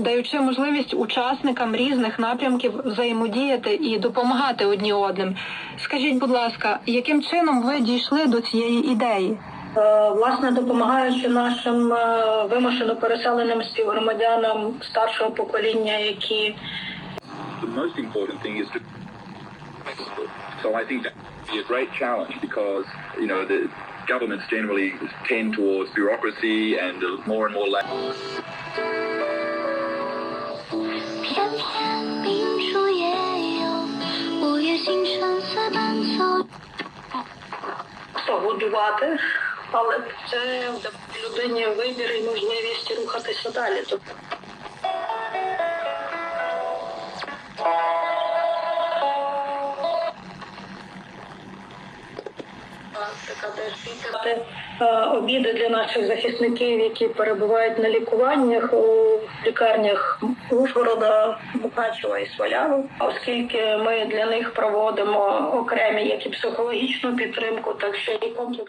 даючи можливість учасникам різних напрямків взаємодіяти і допомагати одні одним. Скажіть, будь ласка, яким чином ви дійшли до цієї ідеї? Е, Власне, допомагаючи нашим е, вимушено переселеним співгромадянам старшого покоління, які is. So I think that be a great challenge because you know the governments generally tend towards bureaucracy and more and more. La- 偏偏明处也有，午夜星辰随伴走。 погодувати, але це дає людині вибір і можливість рухатися далі. Тобто така теж піти, е, обіди для наших захисників, які перебувають на лікуваннях у лікарнях Ужгорода, Мукачева і Сваляву, оскільки ми для них проводимо окремі як і психологічну підтримку, так ще і комплекс.